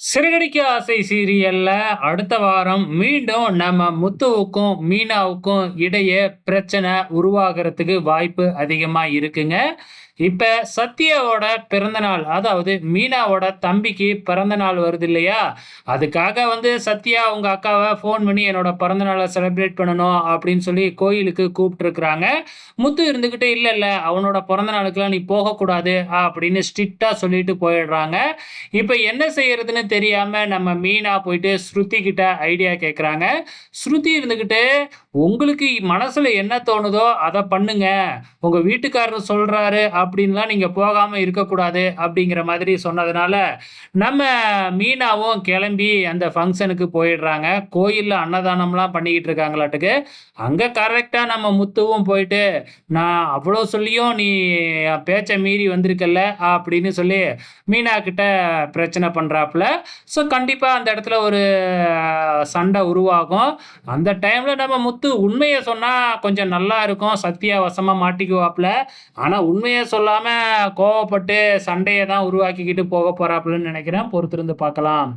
சிறகடிக்க ஆசை சீரியல்ல அடுத்த வாரம் மீண்டும் நம்ம முத்துவுக்கும் மீனாவுக்கும் இடையே பிரச்சனை உருவாகிறதுக்கு வாய்ப்பு அதிகமா இருக்குங்க. இப்போ சத்யாவோட பிறந்தநாள் அதாவது மீனாவோட தம்பிக்கு பிறந்த நாள் வருது இல்லையா? அதுக்காக வந்து சத்யா அவங்க அக்காவை ஃபோன் பண்ணி என்னோட பிறந்தநாளை செலிப்ரேட் பண்ணணும் அப்படின்னு சொல்லி கோயிலுக்கு கூப்பிட்டுருக்குறாங்க முத்து இருந்துக்கிட்டே இல்லை இல்லை அவனோட பிறந்தநாளுக்கெலாம் நீ போகக்கூடாது அப்படின்னு ஸ்ட்ரிக்டாக சொல்லிட்டு போயிடுறாங்க. இப்போ என்ன செய்யறதுன்னு தெரியாமல் நம்ம மீனா போயிட்டு ஸ்ருதி கிட்ட ஐடியா கேட்குறாங்க. ஸ்ருதி இருந்துக்கிட்டு "உங்களுக்கு மனசில் என்ன தோணுதோ அதை பண்ணுங்க. உங்கள் வீட்டுக்காரர் சொல்கிறாரு அப்படின்லாம் நீங்கள் போகாமல் இருக்கக்கூடாது." அப்படிங்கிற மாதிரி சொன்னதுனால, நம்ம மீனாவும் கிளம்பி அந்த ஃபங்க்ஷனுக்கு போயிடுறாங்க. கோயிலில் அன்னதானம்லாம் பண்ணிக்கிட்டு இருக்காங்களாட்டுக்கு. அங்கே கரெக்டாக நம்ம முத்துவும் போயிட்டு, "நான் அவ்வளோ சொல்லியும் நீ என் மீறி வந்திருக்கல்ல" அப்படின்னு சொல்லி மீனா கிட்ட பிரச்சனை பண்ணுறாப்புல ஸோ கண்டிப்பாக அந்த இடத்துல ஒரு சண்டை உருவாகும். அந்த டைமில் நம்ம முத்து உண்மையை சொன்னால் கொஞ்சம் நல்லா இருக்கும். சத்யா வசமாக மாட்டிக்குவாப்புல. ஆனால் உண்மையை சொல்லாமல் கோவப்பட்டு சண்டையை தான் உருவாக்கிக்கிட்டு போக போகிறாப்புலன்னு நினைக்கிறேன். பொறுத்திருந்து பார்க்கலாம்.